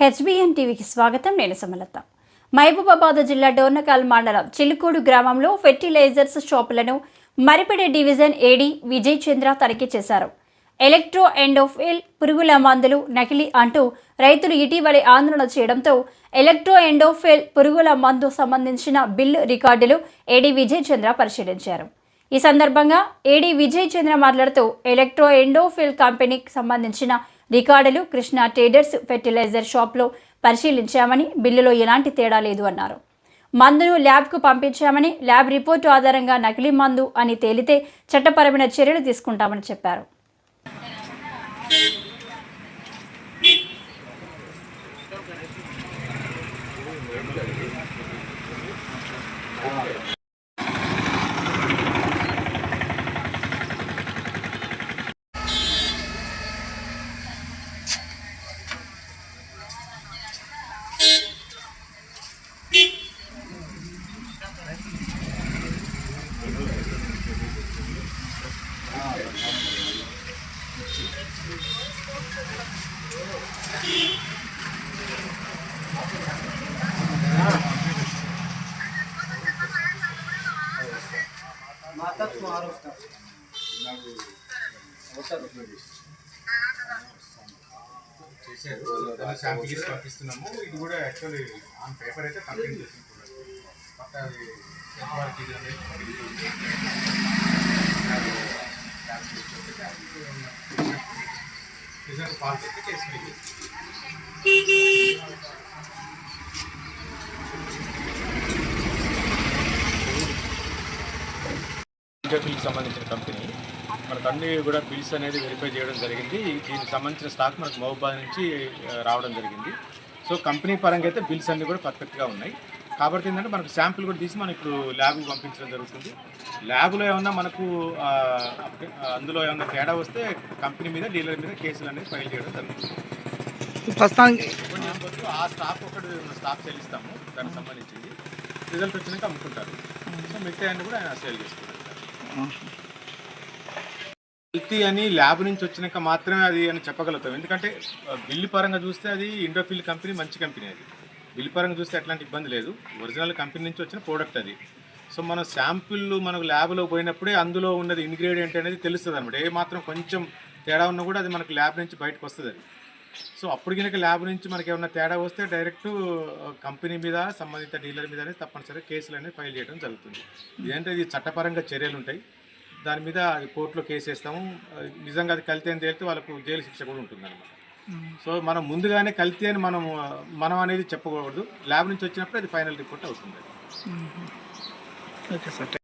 HBN టీవీకి స్వాగతం. నేను సుమలత. మహబూబాబాద్ జిల్లా డోర్నకాల్ మండలం చిలుకూడు గ్రామంలో ఫెర్టిలైజర్స్ షాపులను మరిపెడే division A D Vijay Chandra తనిఖీ చేశారు. ఎలక్ట్రో ఎండోఫిల్ పురుగుల మందులు నకిలీ అంటూ రైతులు ఇటీవలి ఆందోళన చేయడంతో ఎలక్ట్రో ఎండోఫిల్ పురుగుల మందు సంబంధించిన బిల్లు రికార్డులు ఏడీ విజయ్ చంద్ర పరిశీలించారు. ఈ సందర్భంగా ఏడీ విజయ్ చంద్ర మాట్లాడుతూ ఎలక్ట్రో ఎండోఫిల్ కంపెనీకి సంబంధించిన రికార్డులు కృష్ణా ట్రేడర్స్ ఫెర్టిలైజర్ షాప్లో పరిశీలించామని బిల్లులో ఎలాంటి తేడా లేదు అన్నారు. మందును ల్యాబ్కు పంపించామని ల్యాబ్ రిపోర్టు ఆధారంగా నకిలీ మందు అని తేలితే చట్టపరమైన చర్యలు తీసుకుంటామని చెప్పారు. చేశారు శాంపిల్ చేసి పంపిస్తున్నాము ఇది కూడా యాక్చువల్లీ ఆన్ పేపర్ అయితే కంప్లైంట్ చేసింది కూడా బట్ అది క్వాలిటీ సంబంధించిన కంపెనీ మనకు అన్ని కూడా బిల్స్ అనేది వెరిఫై చేయడం జరిగింది. దీనికి సంబంధించిన స్టాక్ మనకు మహబూబాద్ నుంచి రావడం జరిగింది. సో కంపెనీ పరంగా అయితే బిల్స్ అన్నీ కూడా పర్ఫెక్ట్గా ఉన్నాయి. కాబట్టి ఏంటంటే మనకు శాంపిల్ కూడా తీసి మనం ఇప్పుడు ల్యాబ్కి పంపించడం జరుగుతుంది. ల్యాబ్లో ఏమన్నా మనకు అందులో ఏమన్నా తేడా వస్తే కంపెనీ మీద డీలర్ మీద కేసులు అనేది ఫైల్ చేయడం జరుగుతుంది. ప్రస్తుతానికి ఆ స్టాక్ ఒకటి స్టాక్ చెల్లిస్తాము దానికి సంబంధించింది. రిజల్ట్ వచ్చినాక అమ్ముకుంటారు. సో మిగతా అన్ని కూడా ఆయన సేల్ చేసుకుంటారు. హెల్తీ అని ల్యాబ్ నుంచి వచ్చినాక మాత్రమే అది అని చెప్పగలుగుతాం. ఎందుకంటే బిల్లు పరంగా చూస్తే అది ఇండోఫిల్ కంపెనీ మంచి కంపెనీ అది. విలుపరంగా పరంగా చూస్తే ఎట్లాంటి ఇబ్బంది లేదు. ఒరిజినల్ కంపెనీ నుంచి వచ్చిన ప్రోడక్ట్ అది. సో మనం శాంపిల్ మనకు ల్యాబ్లో పోయినప్పుడే అందులో ఉన్నది ఇంగ్రీడియంట్ అనేది తెలుస్తుంది అనమాట ఏ మాత్రం కొంచెం తేడా ఉన్నా కూడా అది మనకు ల్యాబ్ నుంచి బయటకు వస్తుంది అది. సో అప్పుడు కనుక ల్యాబ్ నుంచి మనకి ఏమైనా తేడా వస్తే డైరెక్ట్ కంపెనీ మీద సంబంధిత డీలర్ మీద అనేది తప్పనిసరిగా కేసులు అనేవి ఫైల్ చేయడం జరుగుతుంది. ఇదేంటే ఇది చట్టపరంగా చర్యలు ఉంటాయి. దాని మీద అది కోర్టులో కేసు వేస్తాము. నిజంగా అది కలితే తేలితే వాళ్ళకు జైలు శిక్ష కూడా ఉంటుంది అనమాట సో మనం ముందుగానే కల్తీ అని మనం మనం అనేది చెప్పకూడదు. ల్యాబ్ నుంచి వచ్చినప్పుడు అది ఫైనల్ రిపోర్ట్ అవుతుంది. Okay sir